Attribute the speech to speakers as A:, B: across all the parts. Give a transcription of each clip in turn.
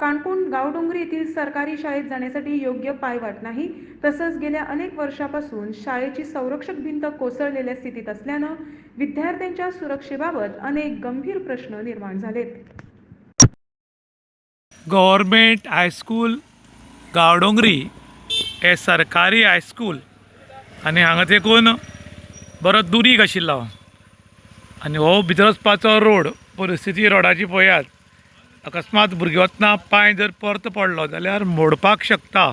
A: काणकोण गावडोंगरी येथील सरकारी शाळेत जाण्यासाठी योग्य पायवाट नाही. तसंच गेल्या अनेक वर्षापासून शाळेची संरक्षक भिंत कोसळलेल्या स्थितीत असल्यानं विद्यार्थ्यांच्या सुरक्षेबाबत अनेक गंभीर प्रश्न निर्माण झालेत.
B: गव्हर्मेंट हायस्कूल गांवडोंगरी हे सरकारी हायस्कूल आनी हांगा देखून बरो दुरीग आशिल्लो आनी हो भितर हो, वचपाचो रोड परिस्थिती रोडाची पळयात. अकस्मात भुरगें वतना पांय जर परत पडलो जाल्यार मोडपाक शकता.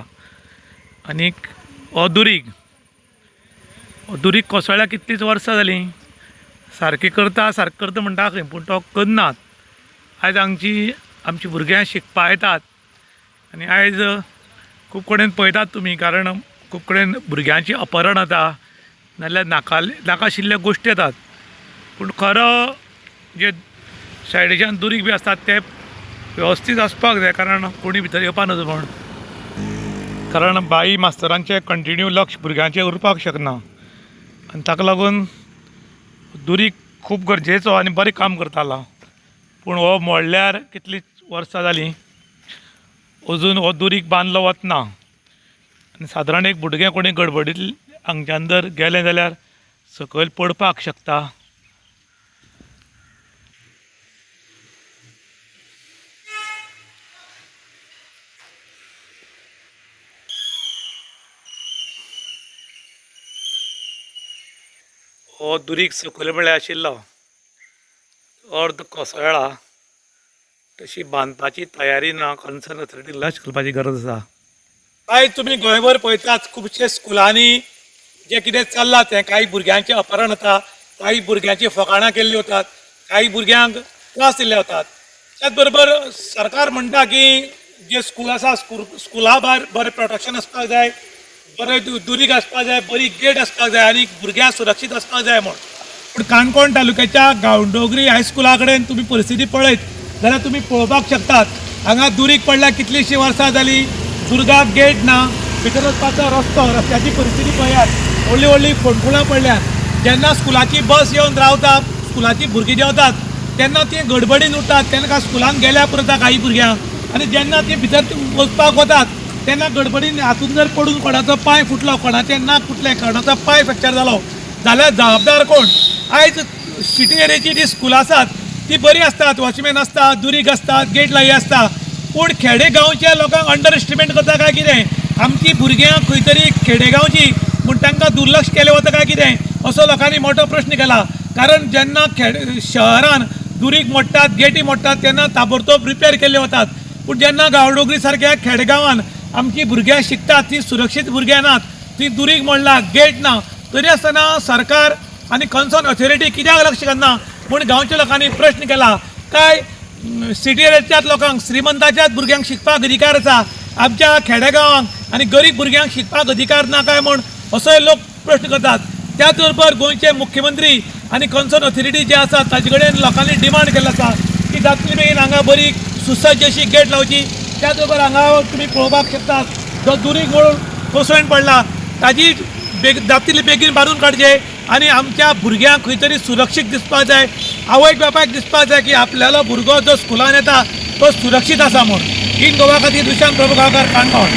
B: आनीक अदुरीक अदुरीक हो कितलींच वर्सां जालीं. सारकें करता सारकी करता म्हणटा खंय पूण तो करनात. आयज हांगची आमची भुरग्यां शिकपा येतात आनी आयज खूब कडेन पळयतात तुमी कारण खूब कडेन भुरग्यांची अपहरण जाता नाजाल्यार नाका नाकाशिल्ल्यो गोश्टी येतात. पूण खरो जे सायडीच्यान दुरीग बी आसतात ते वेवस्थीत आसपाक जाय कारण कोणी भितर येवपा नजो म्हण. कारण बाई मास्तरांचें कंटिन्यू लक्ष भुरग्यांचेर उरपाक शकना. आनी ताका लागून दुरीक खूब गरजेचो आनी बरें काम करतालो. पूण हो मोडल्यार कितलींच वर्सां जालीं? अजून हो दुरीक बांदलो वतना आनी सादारण एक भुरगें कोणी गडबडीत हांगच्यान जर गेलें जाल्यार सकयल पडपाक शकता. हो दुरीग सकयल म्हळ्यार आशिल्लो अर्द कोसळ्ळा तशी बांदपाची तयारी ना कन्सर्न ऑथॉरिटी लक्ष घालपाची गरज आसा आयज तुमी गोंयभर पळयतात खुबशे स्कुलांनी जें कितें चल्लां तें काही भुरग्यांचें अपहरण जाता काही भुरग्यांची फकाणां केल्ली वतात काही भुरग्यांक त्रास दिल्ले वतात त्याच बरोबर सरकार म्हणटा की जे स्कूल आसा स्कूल स्कुला भायर बरें प्रोटेक्शन आसपाक जाय बरें दुरीग आसपाक जाय बरी गेट आसपाक जाय आनी भुरग्यां सुरक्षीत आसपाक जाय म्हण पूण काणकोण तालुक्याच्या गांवडोगरी हायस्कुला कडेन तुमी परिस्थिती पळयत जाल्यार तुमी पळोवपाक शकतात. हांगा दुरीग पडल्या कितलींशीं वर्सां जालीं? दुर्गाक गेट ना भितर वचपाचो रस्तो रस्त्याची परिस्थिती पळयात. व्हडलीं व्हडलीं फोणकुळां पडल्यात. जेन्ना स्कुलाची बस येवन रावता स्कुलाची भुरगीं देंवतात तेन्ना ती गडबडीन उरतात तेन्ना स्कुलान गेल्या पुरता काही भुरग्यांक आनी जेन्ना ती भितर वचपाक वतात तेन्ना गडबडीन हातून जर पडून कोणाचो पांय फुटलो कोणाचें नाक फुटलें कोणाचो पांय फ्रॅक्चर जालो जाल्यार जबाबदार कोण? आयज सिटी एरियेची जी स्कुलां आसात ती बरी आसतात वॉचमॅन आसतात दुरीग आसतात गेट लाई आसता पूण खेडेगांवच्या लोकांक अंडर एस्टिमेट करता काय कितें? आमची भुरग्यां खंय तरी खेडेगांवची पूण तांकां दुर्लक्ष केलें वता काय कितें? असो लोकांनी मोठो प्रश्न केला. कारण जेन्ना खेडे शहरान दुरीक मोडटात गेटी मोडटात तेन्ना ताबडतोब रिपेर केल्ले वतात पूण जेन्ना गांवडोगरी सारक्या खेडेगांवान आमची भुरग्यां शिकतात ती सुरक्षीत भुरग्यां नात. ती दुरीग मोडला गेट ना. तरी आसतना सरकार आनी कन्सर्न ऑथॉरिटी कित्याक लक्ष घालना? म्हूण गांवच्या लोकांनी प्रश्न केला काय सिटी एरियाच्याच लोकांक श्रीमंताच्याच भुरग्यांक शिकपाक अधिकार आसा? आमच्या खेडेगांवांक आनी गरीब भुरग्यांक शिकपाक अधिकार ना काय म्हूण? असोय लोक प्रश्न करतात. त्याच बरोबर गोंयचे मुख्यमंत्री आनी कन्सर्न ऑथॉरिटी जे आसा ताजे कडेन लोकांनी डिमांड केल्लो आसा की जातली बेगीन हांगा बरी सुसज्ज अशी गेट लावची. त्याच बरोबर हांगा तुमी पळोवपाक शकतात जो दुरीक वळून कोसळून पडला ताजी बेग जातले बेगीन बांदून काडचे आनी आमच्या भुरग्यांक खंय तरी सुरक्षीत दिसपाक जाय. आवयक बापायक दिसपाक जाय की आपल्यालो भुरगो जो स्कुलान येता तो सुरक्षीत आसा म्हूण. इन गोवा खातीर दुशांत प्रभू गांवकार काणकोण.